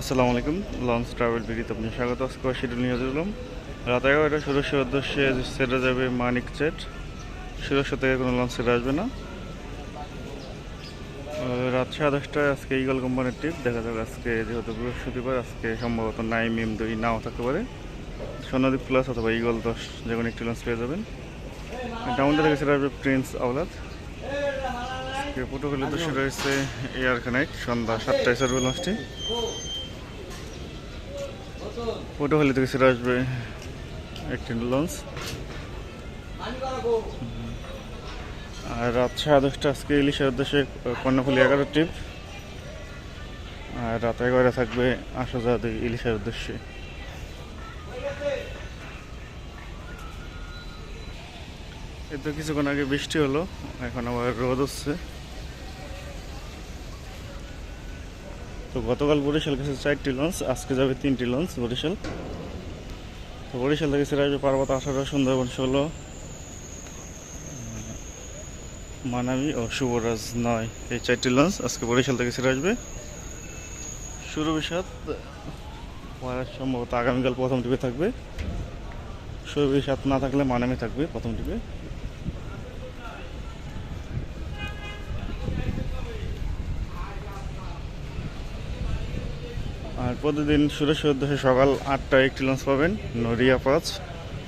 আসসালামু আলাইকুম, launch travel বিডিতে আপনি স্বাগত। আজকে শিডিউল নিয়ে দিলাম রাত এগারোটা সুরক্ষার উদ্দেশ্যে সেরে যাবে মানিক চেট সুরক্ষা থেকে কোনো লঞ্চ সেরে আসবে না। রাত সাড়ে দশটায় আজকে ইগল কোম্পানির ট্রিপ দেখা যাবে আজকে যেহেতু বৃহস্পতিবার, আজকে সম্ভবত নাইম এম দুই নাও থাকতে পারে। সোনাদ্বীপ প্লাস অথবা ইগল দশ, যে কোনো একটি লঞ্চ পেয়ে যাবেন। ডাউনটা থেকে সেটা আসবে প্রিন্স আওলাদ আজকে প্রোটোকল উদ্দেশ্যে রয়েছে এয়ার কানেক্ট সন্ধ্যা সাতটায় সার্ভে লঞ্চটি। পটুয়াখালী থেকে সেরে আসবে। একটি লঞ্চ আর রাত সাড়ে দশটা আজকে ইলিশের উদ্দেশ্যে কর্ণফুলি এগারো ট্রিপ আর রাত এগারো থাকবে আশাজাদ ইলিশের উদ্দেশ্যে। এই তো কিছুক্ষণ আগে বৃষ্টি হলো, এখন আবার রোদ হচ্ছে। তো গতকাল বরিশাল গেছে চারটি লঞ্চ আজকে যাবে তিনটি লঞ্চ বরিশাল। তো বরিশাল থেকে ছেড়ে আসবে পার্বত আঠারো, সুন্দরবন ষোলো, মানামি ও শুভরাজ নয়। এই চারটি লঞ্চ আজকে বরিশাল থেকে ছেড়ে আসবে শুরু বিষাদ সম্ভবত আগামীকাল প্রথম টিপে থাকবে। শুরু বিষাদ না থাকলে মানামি থাকবে প্রথম টিপে। প্রতিদিন সুরেশের উদ্দেশ্যে সকাল আটটায় একটি লঞ্চ পাবেন, নড়িয়া পাঁচ,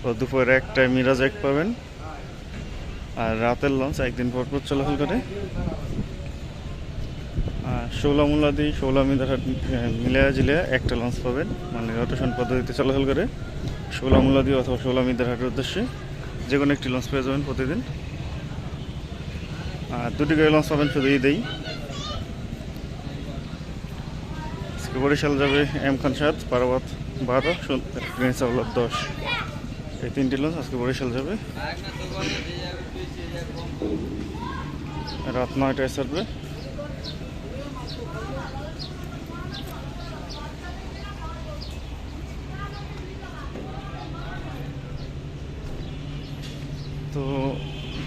ও দুপুরে একটায় মিরাজ এক পাবেন। আর রাতের লঞ্চ একদিন পর পর করে। আর ষোলা মুলাদি ষোলা মিদারহাট মিলিয়া জিলিয়া একটা লঞ্চ পাবেন। মানে রোটেশন পদ্ধতিতে চলাচল করে। ষোলা মুলাদি অথবা ষোলা মিদারহাটের উদ্দেশ্যে যে কোনো একটি লঞ্চ পেয়ে যাবেন প্রতিদিন। আর দুটি করে লঞ্চ পাবেন শুধু ঈদেই। আজকে বরিশাল যাবে এম খান সাত পারাবাত বারো প্রিন্স আউলাদ দশ। এই তিনটি লঞ্চ আজকে বরিশাল যাবে। রাত নয়টায় ছাড়বে। তো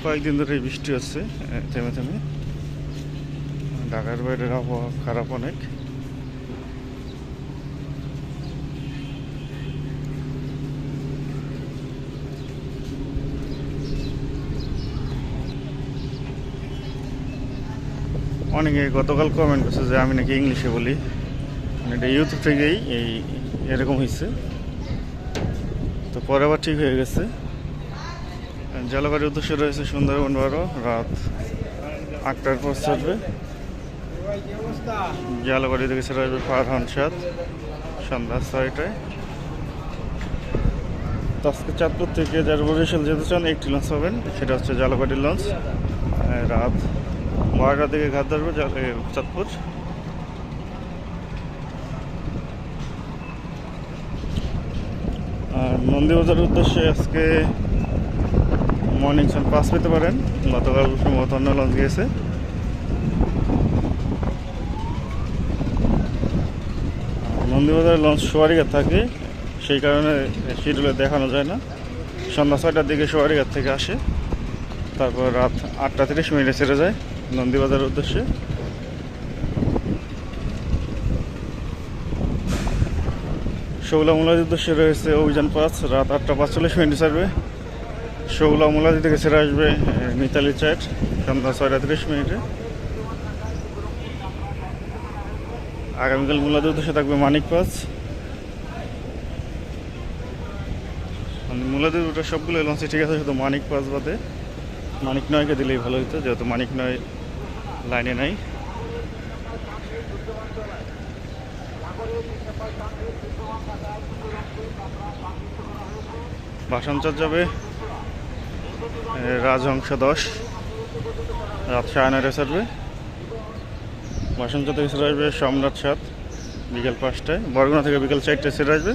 কয়েকদিন ধরে বৃষ্টি হচ্ছে থেমে থেমে। ঢাকার বাইরের আবহাওয়া খারাপ অনেক। অনেকে গতকাল কমেন্ট করছে যে আমি নাকি ইংলিশে বলি। মানে এটা ইউথ থেকেই এই এরকম হয়েছে তো পরে আবার ঠিক হয়ে গেছে। জলবায়ুর উদ্দেশ্যে রয়েছে সুন্দরবন বারো, রাত আটটার পর ছাড়বে জলবাড়ি থেকে ছেড়ে আসবে ফারহান সাত সন্ধ্যা ছয়টায়। তো আজকে চাঁদপুর থেকে যারা বরিশাল যেতে চান, একটি লঞ্চ পাবেন, সেটা হচ্ছে জালাবাড়ির লঞ্চ, রাত বারোটার দিকে ঘাট ধরবে চাঁদপুর। আর নন্দীবাজারের উদ্দেশ্যে আজকে মর্নিং সান পাস পেতে পারেন। গতকাল সম্ভবত অন্য লঞ্চ গিয়েছে। আর নন্দীবাজারের লঞ্চ সোয়ারিঘাট থাকে, সেই কারণে শিডিউলে দেখানো যায় না। সন্ধ্যা ছয়টার দিকে সোয়ারিঘাট থেকে আসে। তারপর রাত আটটা তিরিশ মিনিটে ছেড়ে যায়। নন্দীবাজারের উদ্দেশ্যে। শৌলা মুলাদির উদ্দেশ্যে রয়েছে অভিযান পাঁচ, রাত আটটা পাঁচচল্লিশ মিনিট ছাড়বে। শৌলা মুলাদি থেকে ছেড়ে আসবে মিতালি চাট সন্ধ্যা ছয়টা তিরিশ মিনিটে। আগামীকাল মুলাদির উদ্দেশ্যে থাকবে মানিক পাঁচ। মুলাদির রুটের সবগুলো লঞ্চে ঠিক আছে, শুধু মানিক পাঁচ বাদে। মানিক নয়কে দিলেই ভালো হতো যেহেতু মানিক নয় লাইনে নাই ভাষাঞ্চর যাবে রাজহংস দশ রাত সাড়ে নয়টায় ছাড়বে ভাষাঞ্চর থেকে ছেড়ে আসবে সম্রাট সাত বিকেল পাঁচটায় বরগুনা থেকে বিকেল চারটায় ছেড়ে আসবে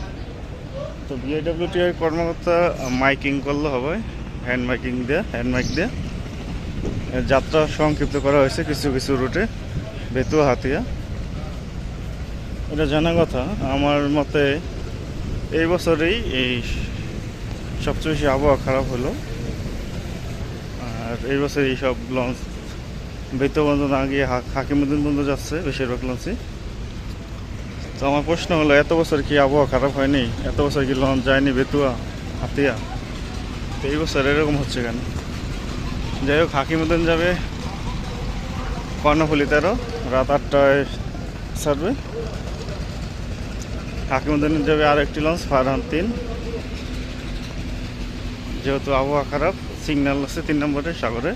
তো বিআইডব্লিউটিআই কর্মকর্তা মাইকিং করলে হবে হ্যান্ড মাইকিং দিয়ে হ্যান্ড মাইক দিয়ে যাত্রা সংক্ষিপ্ত করা হয়েছে কিছু কিছু রুটে, বেতুয়া, হাতিয়া। এটা জানা কথা, আমার মতে এই বছরেই এই সবচেয়ে বেশি আবহাওয়া খারাপ হলো। আর এই বছর এই সব লঞ্চ বেতবন্ধ না গিয়ে হাকিমুদ্দিন বন্ধ যাচ্ছে বেশিরভাগ লঞ্চই তো আমার প্রশ্ন হলো, এত বছর কি আবহাওয়া খারাপ হয়নি? এত বছর কি লঞ্চ যায়নি বেতুয়া, হাতিয়া? তো এই বছর এরকম হচ্ছে কেন? যাই হোক, হাকিমুদ্দিন যাবে কর্ণফুলি তেরো রাত আটটায় ছাড়বে। হাকিমুদ্দিন যাবে আর একটি লঞ্চ ফারহান তিন। যেহেতু আবহাওয়া খারাপ সিগন্যাল আছে তিন নম্বরে, সাগরে।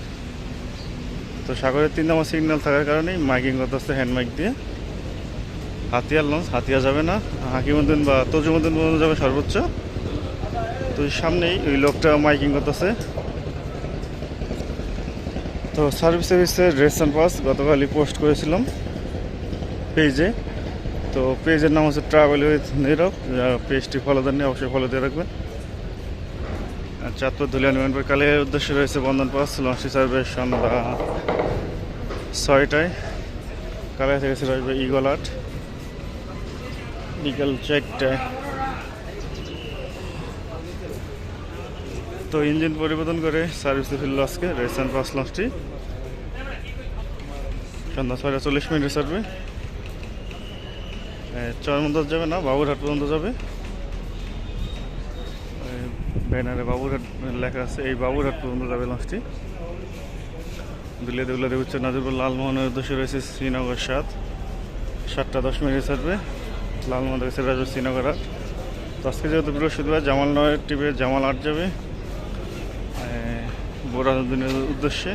তো সাগরের তিন নম্বর সিগন্যাল থাকার কারণেই মাইকিং করতে করতেছে হ্যান্ড মাইক দিয়ে। হাতিয়ার লঞ্চ হাতিয়া যাবে না। হাকিমুদ্দিন বা তজুমুদ্দিন পর্যন্ত যাবে সর্বোচ্চ। তো সামনেই ওই লোকটা মাইকিং করতেছে। তো সার্ভিস সার্ভিসের রেশন পাস গতকালই পোস্ট করেছিলাম পেজে তো পেজের নাম হচ্ছে ট্রাভেল উইথ নীরব পেজটি ফলো দেননি, অবশ্যই ফলো দিয়ে রাখবেন। চাঁদপুর ধুলিয়ান বিমানপুর কালের উদ্দেশ্যে রয়েছে বন্ধন পাস লঞ্চটি সার্ভে সন্ধ্যা ছয়টায়। কালে থেকে আসবে ইগল আট বিকাল চারটায়। তো ইঞ্জিন পরিবর্তন করে সার্ভিসে ফিরল আজকে রেসেন্ট পাস লঞ্চটি সন্ধ্যা ছয়টা চল্লিশ মিনিটে সার্ভে চরমন্দাজ যাবে না, বাবুরহাট পর্যন্ত যাবে। ব্যানারে বাবুরহাট লেখা আছে, এই বাবুরহাট পর্যন্ত যাবে লঞ্চটি দুলিয়া দুলিয়া উচ্চ নাজিরপুর লালমোহনের উদ্দেশ্যে রয়েছে শ্রীনগর সাত। সাতটা দশ মিনিট ছাড়বে। লালমোহন থেকে রাজু শ্রীনগর আট। তো আজকে যেহেতু বৃহস্পতিবার জামাল নয় টিপে জামাল আট যাবে। বোরানুদ্দিনের উদ্দেশ্যে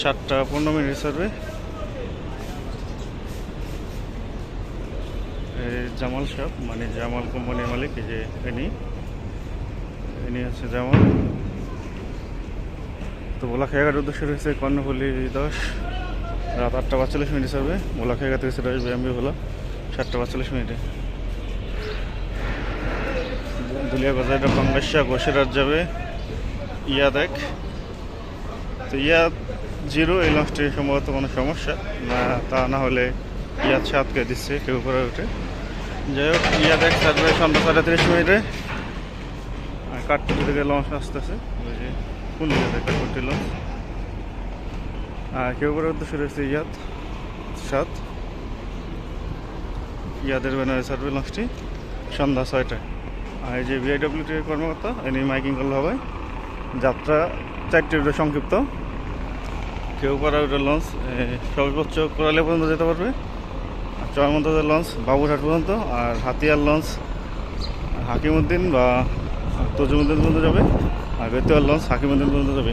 সাতটা পনেরো মিনিট এই জামাল সাহেব মানে জামাল কোম্পানির মালিক, এই যে ইনি। ইনি হচ্ছে জামাল। তো বোলাখাইগার উদ্দেশ্যে রয়েছে কর্ণপল্লী দশ রাত আটটা পাঁচচল্লিশ মিনিট হবে বোলাখাইগা থেকে সেটা আসবে এমবি হলো সাতটা পাঁচচল্লিশ মিনিটে। দুলিয়া বাজারটা বাংলাদেশা ঘোষেরাত যাবে ইয়া দেখ। তো ইয়া জিরো, এই লঞ্চটি সম্ভবত কোনো সমস্যা। না, তা না হলে ইয়াদ সাতকে দিচ্ছে, কেউ করে ওঠে যাই হোক, ইয়া দেখ সার্ভে সন্ধ্যা সাড়ে তিরিশ মিনিটে। কাঠপুটি থেকে লঞ্চ আসতেছে। কোন জায়গায় কাঠপুটি লঞ্চ আর কেউ করে উদ্দেশ্য রয়েছে ইয়াদ সাত। ইয়াদের ব্যানারে সার্ভে লঞ্চটি সন্ধ্যা ছয়টায়। আর এই যে ভিআইডব্লিউটি কর্মকর্তা, এনে মাইকিং করলে হবে। যাত্রা চারটি রুটে সংক্ষিপ্ত কেউ পাড়া রুটের লঞ্চ সর্বোচ্চ কোরালে পর্যন্ত যেতে পারবে। আর চরমন্তাজের লঞ্চ বাবুরহাট পর্যন্ত, আর হাতিয়ার লঞ্চ হাকিমুদ্দিন বা তজুমুদ্দিন পর্যন্ত যাবে। আর বেতুয়ার লঞ্চ হাকিমুদ্দিন পর্যন্ত যাবে।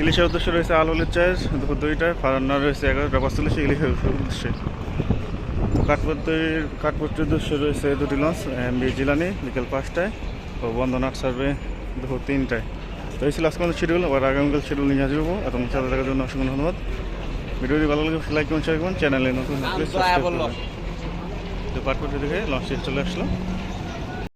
ইলিশের উদ্দেশ্যে রয়েছে আলুলের চার্জ দুপুর দুইটায় ফারান্না রয়েছে এগারোটা পাঁচচল্লিশে ইলিশের উদ্দেশ্যে। কাঠপত্রির কাঠপত্রির উদ্দেশ্য রয়েছে দুটি লঞ্চ এম বি জিলানি, বিকেল পাঁচটায়, ও বন্দনাট সার্ভে দুপুর তিনটায়। তো এই ছিল আজকে আমাদের শিডিউল আবার আগামীকাল শিডিউল নিয়ে হাজির এবং এত সাথে থাকার জন্য অসংখ্য ধন্যবাদ। ভিডিওটি ভালো লাগলে লাইক করুন শেয়ার করুন চ্যানেলে নতুন তো পাটপত্রি দেখে লঞ্চ চলে আসলো।